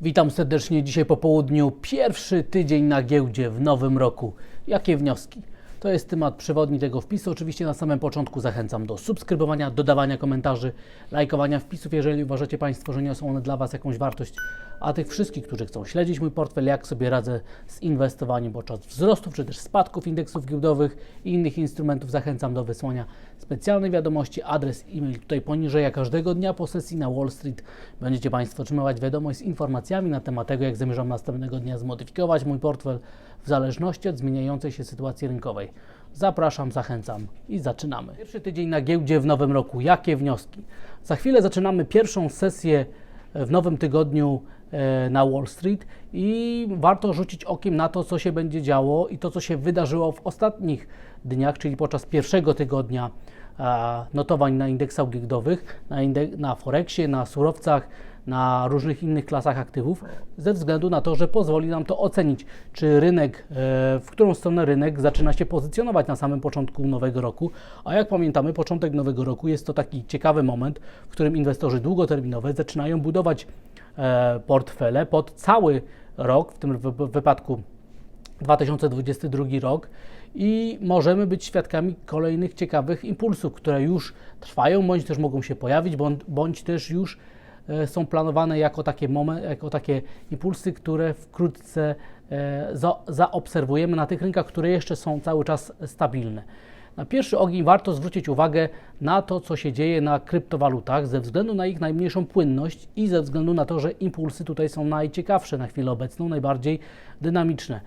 Witam serdecznie dzisiaj po południu. Pierwszy tydzień na giełdzie w nowym roku. Jakie wnioski? To jest temat przewodni tego wpisu. Oczywiście na samym początku zachęcam do subskrybowania, dodawania komentarzy, lajkowania wpisów, jeżeli uważacie Państwo, że niosą one dla Was jakąś wartość. A tych wszystkich, którzy chcą śledzić mój portfel, jak sobie radzę z inwestowaniem podczas wzrostów czy też spadków indeksów giełdowych i innych instrumentów, zachęcam do wysłania specjalnej wiadomości. Adres e-mail tutaj poniżej, a każdego dnia po sesji na Wall Street będziecie Państwo otrzymywać wiadomość z informacjami na temat tego, jak zamierzam następnego dnia zmodyfikować mój portfel w zależności od zmieniającej się sytuacji rynkowej. Zapraszam, zachęcam i zaczynamy. Pierwszy tydzień na giełdzie w nowym roku. Jakie wnioski? Za chwilę zaczynamy pierwszą sesję w nowym tygodniu e, na Wall Street i warto rzucić okiem na to, co się będzie działo i to, co się wydarzyło w ostatnich dniach, czyli podczas pierwszego tygodnia e, notowań na indeksach giełdowych, na, indek- na Forexie, na surowcach, na różnych innych klasach aktywów, ze względu na to, że pozwoli nam to ocenić, czy rynek, e, w którą stronę rynek zaczyna się pozycjonować na samym początku nowego roku. A jak pamiętamy, początek nowego roku jest to taki ciekawy moment, w którym inwestorzy długoterminowi zaczynają budować e, portfele pod cały rok, w tym wy- wy- wypadku 2022 rok i możemy być świadkami kolejnych ciekawych impulsów, które już trwają, bądź też mogą się pojawić, bądź, też już e, są planowane jako takie, momen, jako takie impulsy, które wkrótce e, za, zaobserwujemy na tych rynkach, które jeszcze są cały czas stabilne. Na pierwszy ogień warto zwrócić uwagę na to, co się dzieje na kryptowalutach, ze względu na ich najmniejszą płynność i ze względu na to, że impulsy tutaj są najciekawsze na chwilę obecną, najbardziej dynamiczne.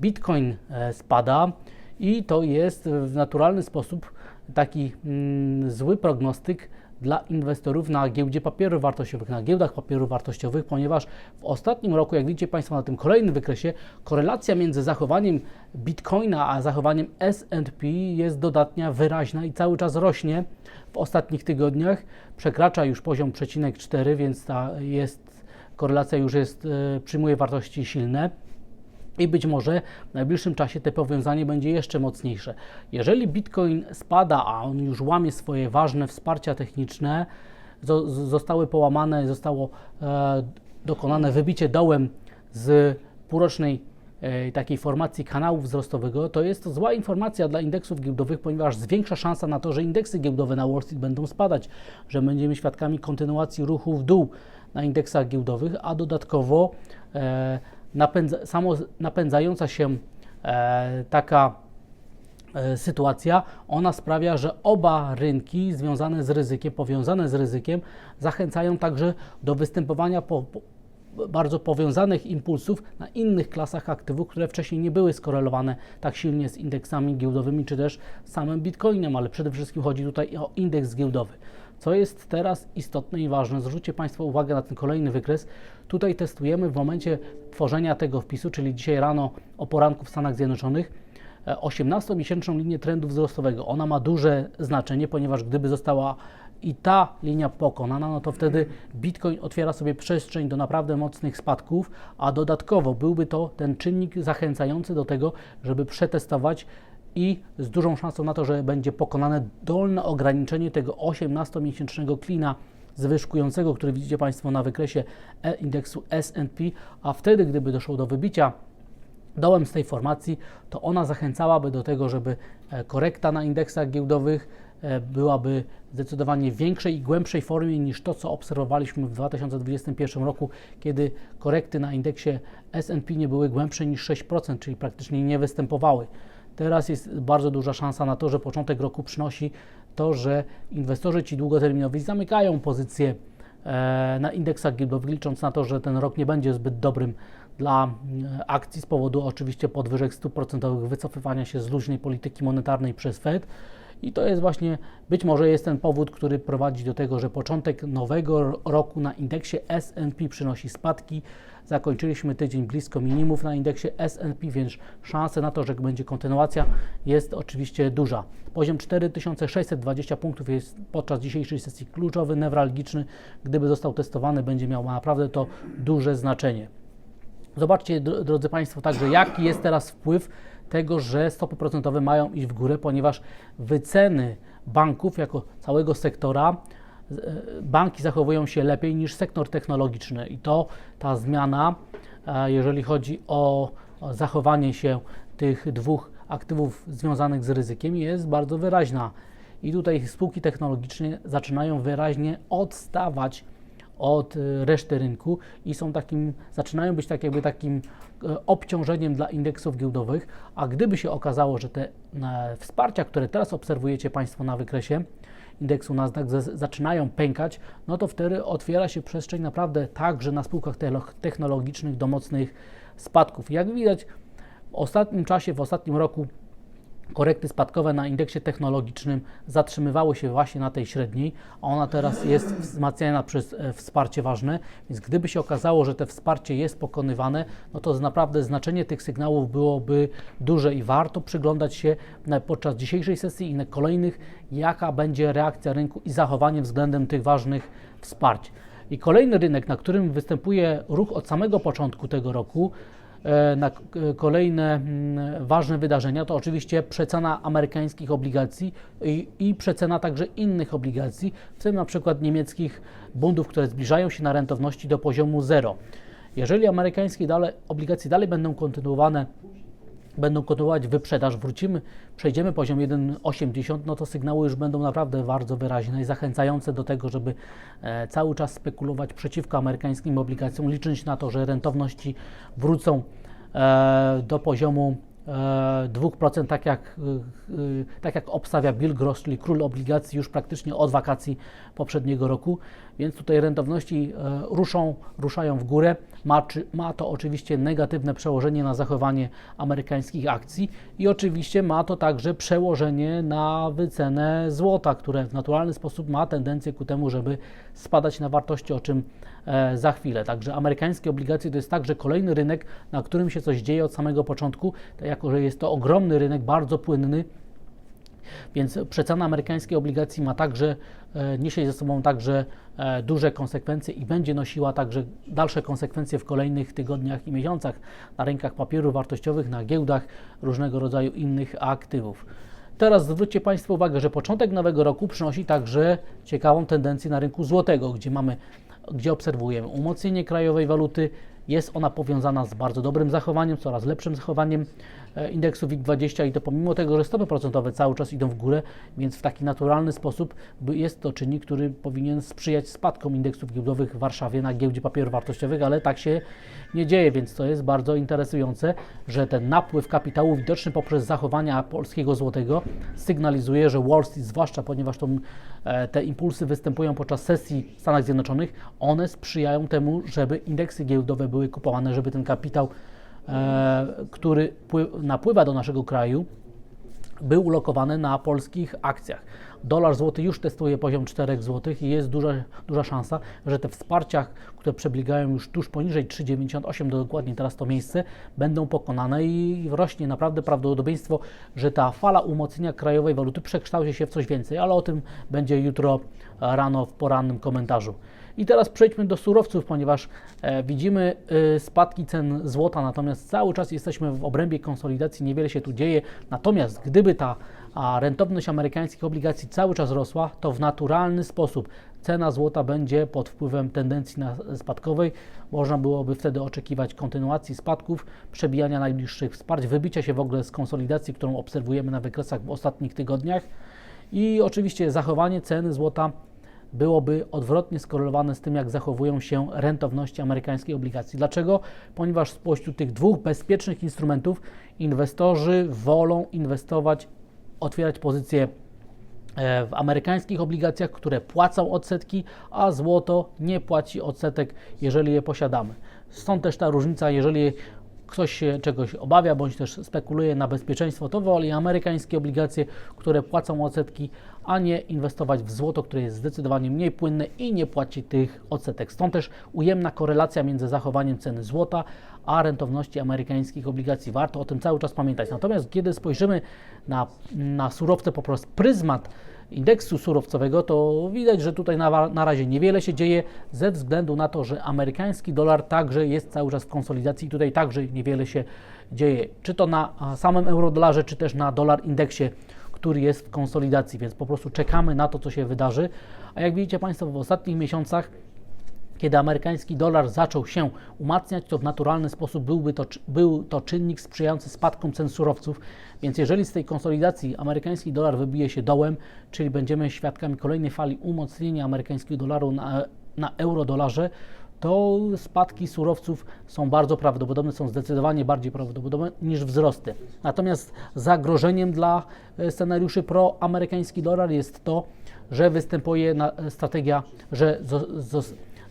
Bitcoin e, spada i to jest w naturalny sposób taki mm, zły prognostyk dla inwestorów na giełdzie papierów wartościowych, na giełdach papierów wartościowych, ponieważ w ostatnim roku, jak widzicie Państwo na tym kolejnym wykresie, korelacja między zachowaniem Bitcoina a zachowaniem S&P jest dodatnia, wyraźna i cały czas rośnie w ostatnich tygodniach. Przekracza już poziom przecinek 4, więc ta jest korelacja już jest, e, przyjmuje wartości silne. I być może w najbliższym czasie te powiązanie będzie jeszcze mocniejsze. Jeżeli Bitcoin spada, a on już łamie swoje ważne wsparcia techniczne, zostały połamane, zostało e, dokonane wybicie dołem z półrocznej e, takiej formacji kanału wzrostowego, to jest to zła informacja dla indeksów giełdowych, ponieważ zwiększa szansa na to, że indeksy giełdowe na Wall Street będą spadać, że będziemy świadkami kontynuacji ruchu w dół na indeksach giełdowych, a dodatkowo e, napędza, samo napędzająca się e, taka e, sytuacja, ona sprawia, że oba rynki związane z ryzykiem, powiązane z ryzykiem, zachęcają także do występowania po, po, bardzo powiązanych impulsów na innych klasach aktywów, które wcześniej nie były skorelowane tak silnie z indeksami giełdowymi czy też samym Bitcoinem, ale przede wszystkim chodzi tutaj o indeks giełdowy. Co jest teraz istotne i ważne, zwróćcie Państwo uwagę na ten kolejny wykres. Tutaj testujemy w momencie tworzenia tego wpisu, czyli dzisiaj rano o poranku w Stanach Zjednoczonych, e, 18-miesięczną linię trendu wzrostowego. Ona ma duże znaczenie, ponieważ gdyby została i ta linia pokonana, no to wtedy Bitcoin otwiera sobie przestrzeń do naprawdę mocnych spadków, a dodatkowo byłby to ten czynnik zachęcający do tego, żeby przetestować i z dużą szansą na to, że będzie pokonane dolne ograniczenie tego 18-miesięcznego klina zwyżkującego, który widzicie Państwo na wykresie indeksu S&P, a wtedy, gdyby doszło do wybicia dołem z tej formacji, to ona zachęcałaby do tego, żeby e, korekta na indeksach giełdowych e, byłaby zdecydowanie większej i głębszej formie niż to, co obserwowaliśmy w 2021 roku, kiedy korekty na indeksie S&P nie były głębsze niż 6%, czyli praktycznie nie występowały. Teraz jest bardzo duża szansa na to, że początek roku przynosi to, że inwestorzy ci długoterminowi zamykają pozycje e, na indeksach giełdowych, licząc na to, że ten rok nie będzie zbyt dobrym dla mm, akcji z powodu oczywiście podwyżek stóp procentowych, wycofywania się z luźnej polityki monetarnej przez Fed. I to jest właśnie, być może jest ten powód, który prowadzi do tego, że początek nowego ro- roku na indeksie S&P przynosi spadki. Zakończyliśmy tydzień blisko minimów na indeksie S&P, więc szanse na to, że będzie kontynuacja jest oczywiście duża. Poziom 4620 punktów jest podczas dzisiejszej sesji kluczowy, newralgiczny. Gdyby został testowany, będzie miał naprawdę to duże znaczenie. Zobaczcie, dro- drodzy Państwo, także jaki jest teraz wpływ tego, że stopy procentowe mają iść w górę, ponieważ wyceny banków jako całego sektora banki zachowują się lepiej niż sektor technologiczny i to ta zmiana, e, jeżeli chodzi o zachowanie się tych dwóch aktywów związanych z ryzykiem, jest bardzo wyraźna. I tutaj spółki technologiczne zaczynają wyraźnie odstawać od e, reszty rynku i są takim, zaczynają być tak jakby takim e, obciążeniem dla indeksów giełdowych, a gdyby się okazało, że te e, wsparcia, które teraz obserwujecie Państwo na wykresie indeksu Nasdaq zaczynają pękać, no to wtedy otwiera się przestrzeń naprawdę także na spółkach technologicznych do mocnych spadków. Jak widać w ostatnim czasie, w ostatnim roku korekty spadkowe na indeksie technologicznym zatrzymywały się właśnie na tej średniej, a ona teraz jest wzmacniana przez e, wsparcie ważne, więc gdyby się okazało, że te wsparcie jest pokonywane, no to naprawdę znaczenie tych sygnałów byłoby duże i warto przyglądać się podczas dzisiejszej sesji i na kolejnych, jaka będzie reakcja rynku i zachowanie względem tych ważnych wsparć. I kolejny rynek, na którym występuje ruch od samego początku tego roku, na k- kolejne mm, ważne wydarzenia to oczywiście przecena amerykańskich obligacji i, i przecena także innych obligacji, w tym na przykład niemieckich bundów, które zbliżają się na rentowności do poziomu zero. Jeżeli amerykańskie dalej, obligacje dalej będą kontynuowane będą kontynuować wyprzedaż, wrócimy, przejdziemy poziom 1,80, no to sygnały już będą naprawdę bardzo wyraźne i zachęcające do tego, żeby e, cały czas spekulować przeciwko amerykańskim obligacjom, licząc na to, że rentowności wrócą e, do poziomu 2%, tak jak, y, y, tak jak obstawia Bill Gross, czyli król obligacji już praktycznie od wakacji poprzedniego roku, więc tutaj rentowności e, ruszą, ruszają w górę. Ma, czy, ma to oczywiście negatywne przełożenie na zachowanie amerykańskich akcji i oczywiście ma to także przełożenie na wycenę złota, które w naturalny sposób ma tendencję ku temu, żeby spadać na wartości, o czym e, za chwilę. Także amerykańskie obligacje to jest także kolejny rynek, na którym się coś dzieje od samego początku, jako że jest to ogromny rynek, bardzo płynny, więc przecena amerykańskiej obligacji ma także, e, niesie ze sobą także e, duże konsekwencje i będzie nosiła także dalsze konsekwencje w kolejnych tygodniach i miesiącach na rynkach papierów wartościowych, na giełdach różnego rodzaju innych aktywów. Teraz zwróćcie Państwo uwagę, że początek nowego roku przynosi także ciekawą tendencję na rynku złotego, gdzie mamy, gdzie obserwujemy umocnienie krajowej waluty. Jest ona powiązana z bardzo dobrym zachowaniem, coraz lepszym zachowaniem e, indeksu WIG20 i to pomimo tego, że stopy procentowe cały czas idą w górę, więc w taki naturalny sposób jest to czynnik, który powinien sprzyjać spadkom indeksów giełdowych w Warszawie na giełdzie papierów wartościowych, ale tak się nie dzieje, więc to jest bardzo interesujące, że ten napływ kapitału widoczny poprzez zachowania polskiego złotego sygnalizuje, że Wall Street, zwłaszcza ponieważ e, te impulsy występują podczas sesji w Stanach Zjednoczonych, one sprzyjają temu, żeby indeksy giełdowe były kupowane, żeby ten kapitał, e, który pły- napływa do naszego kraju, był ulokowany na polskich akcjach. Dolar złoty już testuje poziom 4 zł i jest duża, duża szansa, że te wsparcia, które przebiegają już tuż poniżej 3,98, do dokładnie teraz to miejsce, będą pokonane i rośnie naprawdę prawdopodobieństwo, że ta fala umocnienia krajowej waluty przekształci się w coś więcej, ale o tym będzie jutro rano w porannym komentarzu. I teraz przejdźmy do surowców, ponieważ e, widzimy e, spadki cen złota, natomiast cały czas jesteśmy w obrębie konsolidacji, niewiele się tu dzieje. Natomiast gdyby ta rentowność amerykańskich obligacji cały czas rosła, to w naturalny sposób cena złota będzie pod wpływem tendencji na, spadkowej. Można byłoby wtedy oczekiwać kontynuacji spadków, przebijania najbliższych wsparć, wybicia się w ogóle z konsolidacji, którą obserwujemy na wykresach w ostatnich tygodniach. I oczywiście zachowanie ceny złota byłoby odwrotnie skorelowane z tym, jak zachowują się rentowności amerykańskiej obligacji. Dlaczego? Ponieważ spośród tych dwóch bezpiecznych instrumentów inwestorzy wolą inwestować, otwierać pozycje e, w amerykańskich obligacjach, które płacą odsetki, a złoto nie płaci odsetek, jeżeli je posiadamy. Stąd też ta różnica, jeżeli ktoś się czegoś obawia bądź też spekuluje na bezpieczeństwo, to woli amerykańskie obligacje, które płacą odsetki, a nie inwestować w złoto, które jest zdecydowanie mniej płynne i nie płaci tych odsetek. Stąd też ujemna korelacja między zachowaniem ceny złota a rentowności amerykańskich obligacji. Warto o tym cały czas pamiętać. Natomiast kiedy spojrzymy na, na surowce poprzez pryzmat indeksu surowcowego, to widać, że tutaj na, na razie niewiele się dzieje ze względu na to, że amerykański dolar także jest cały czas w konsolidacji. Tutaj także niewiele się dzieje, czy to na samym eurodolarze, czy też na dolar indeksie, który jest w konsolidacji, więc po prostu czekamy na to, co się wydarzy. A jak widzicie Państwo, w ostatnich miesiącach kiedy amerykański dolar zaczął się umacniać, to w naturalny sposób byłby to, był to czynnik sprzyjający spadkom cen surowców. Więc jeżeli z tej konsolidacji amerykański dolar wybije się dołem, czyli będziemy świadkami kolejnej fali umocnienia amerykańskiego dolaru na, na euro-dolarze, to spadki surowców są bardzo prawdopodobne, są zdecydowanie bardziej prawdopodobne niż wzrosty. Natomiast zagrożeniem dla e, scenariuszy proamerykański dolar jest to, że występuje na, strategia, że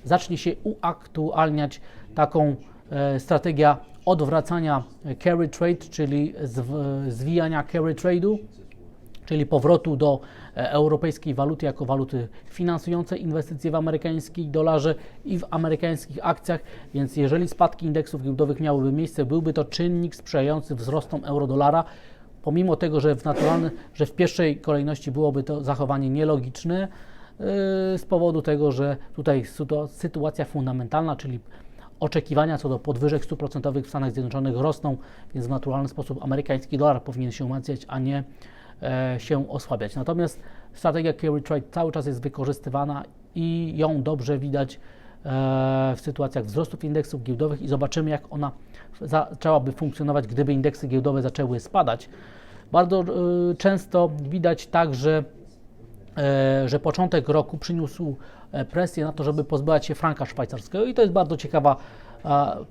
zacznie się uaktualniać taką e, strategia odwracania carry trade, czyli zwijania carry trade'u, czyli powrotu do e, europejskiej waluty jako waluty finansującej inwestycje w amerykańskich dolarze i w amerykańskich akcjach, więc jeżeli spadki indeksów giełdowych miałyby miejsce, byłby to czynnik sprzyjający wzrostom euro-dolara, pomimo tego, że w naturalny, że w pierwszej kolejności byłoby to zachowanie nielogiczne, z powodu tego, że tutaj sytuacja fundamentalna, czyli oczekiwania co do podwyżek stóp procentowych w Stanach Zjednoczonych rosną, więc w naturalny sposób amerykański dolar powinien się umacniać, a nie e, się osłabiać. Natomiast strategia carry trade cały czas jest wykorzystywana i ją dobrze widać e, w sytuacjach wzrostów indeksów giełdowych i zobaczymy, jak ona zaczęłaby funkcjonować, gdyby indeksy giełdowe zaczęły spadać. Bardzo e, często widać także E, że początek roku przyniósł e, presję na to, żeby pozbywać się franka szwajcarskiego i to jest bardzo ciekawa,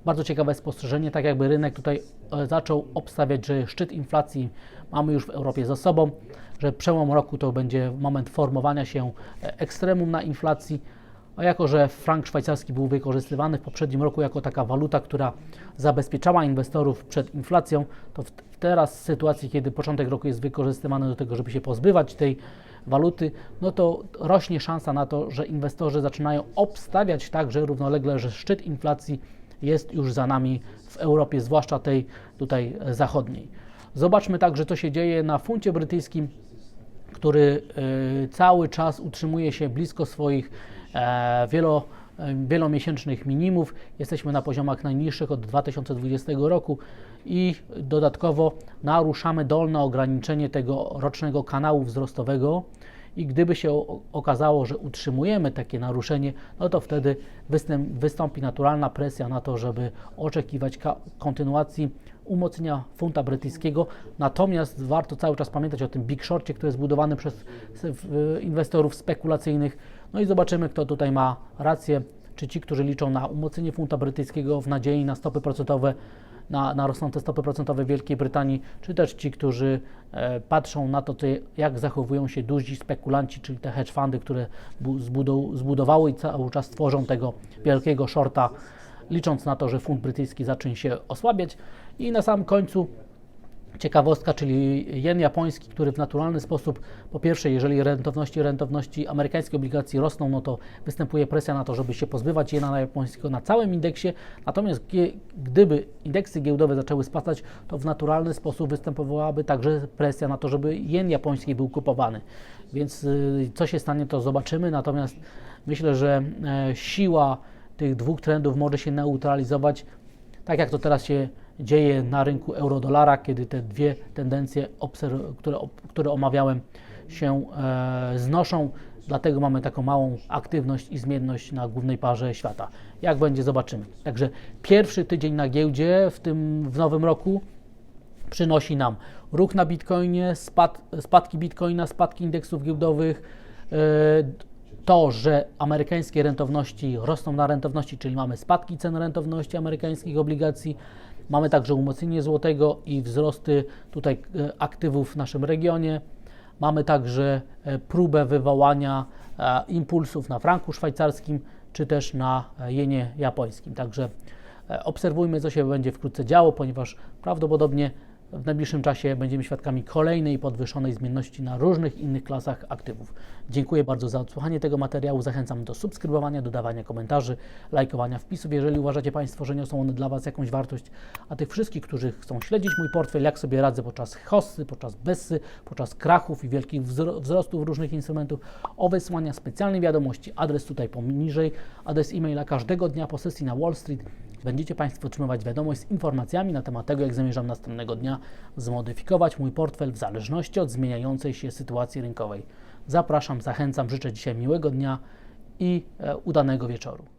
bardzo ciekawe spostrzeżenie, tak jakby rynek tutaj e, zaczął obstawiać, że szczyt inflacji mamy już w Europie za sobą, że przełom roku to będzie moment formowania się ekstremum na inflacji, a jako, że frank szwajcarski był wykorzystywany w poprzednim roku jako taka waluta, która zabezpieczała inwestorów przed inflacją, to w teraz w sytuacji, kiedy początek roku jest wykorzystywany do tego, żeby się pozbywać tej waluty, no to rośnie szansa na to, że inwestorzy zaczynają obstawiać także równolegle, że szczyt inflacji jest już za nami w Europie, zwłaszcza tej tutaj zachodniej. Zobaczmy także, co się dzieje na funcie brytyjskim, który y, cały czas utrzymuje się blisko swoich e, wielo wielomiesięcznych minimów. Jesteśmy na poziomach najniższych od 2020 roku i dodatkowo naruszamy dolne ograniczenie tego rocznego kanału wzrostowego. I gdyby się okazało, że utrzymujemy takie naruszenie, no to wtedy wystąpi naturalna presja na to, żeby oczekiwać kontynuacji umocnienia funta brytyjskiego. Natomiast warto cały czas pamiętać o tym big shortie, który jest zbudowany przez inwestorów spekulacyjnych. No i zobaczymy, kto tutaj ma rację. Czy ci, którzy liczą na umocnienie funta brytyjskiego w nadziei na stopy procentowe na, na rosnące stopy procentowe w Wielkiej Brytanii, czy też ci, którzy e, patrzą na to, jak zachowują się duzi spekulanci, czyli te hedge fundy, które zbudowały i cały czas tworzą tego wielkiego shorta, licząc na to, że funt brytyjski zacznie się osłabiać. I na samym końcu ciekawostka, czyli jen japoński, który w naturalny sposób, po pierwsze, jeżeli rentowności rentowności amerykańskiej obligacji rosną, no to występuje presja na to, żeby się pozbywać jena japońskiego na całym indeksie, natomiast gdyby indeksy giełdowe zaczęły spadać, to w naturalny sposób występowałaby także presja na to, żeby jen japoński był kupowany. Więc y, co się stanie, to zobaczymy, natomiast myślę, że e, siła tych dwóch trendów może się neutralizować, tak jak to teraz się dzieje na rynku euro-dolara, kiedy te dwie tendencje, które, które omawiałem, się e, znoszą. Dlatego mamy taką małą aktywność i zmienność na głównej parze świata. Jak będzie, zobaczymy. Także pierwszy tydzień na giełdzie w tym w nowym roku przynosi nam ruch na Bitcoinie, spad, spadki Bitcoina, spadki indeksów giełdowych, e, to, że amerykańskie rentowności rosną na rentowności, czyli mamy spadki cen rentowności amerykańskich obligacji, Mamy także umocnienie złotego i wzrosty tutaj e, aktywów w naszym regionie. Mamy także e, próbę wywołania e, impulsów na franku szwajcarskim czy też na jenie japońskim. Także obserwujmy, co się będzie wkrótce działo, ponieważ prawdopodobnie w najbliższym czasie będziemy świadkami kolejnej podwyższonej zmienności na różnych innych klasach aktywów. Dziękuję bardzo za odsłuchanie tego materiału. Zachęcam do subskrybowania, dodawania komentarzy, lajkowania wpisów, jeżeli uważacie Państwo, że niosą one dla Was jakąś wartość. A tych wszystkich, którzy chcą śledzić mój portfel, jak sobie radzę podczas hossy, podczas bessy, podczas krachów i wielkich wzrostów różnych instrumentów, o wysłania specjalnej wiadomości, adres tutaj poniżej, adres e-maila każdego dnia po sesji na Wall Street będziecie Państwo otrzymywać wiadomość z informacjami na temat tego, jak zamierzam następnego dnia zmodyfikować mój portfel w zależności od zmieniającej się sytuacji rynkowej. Zapraszam, zachęcam, życzę dzisiaj miłego dnia i e, udanego wieczoru.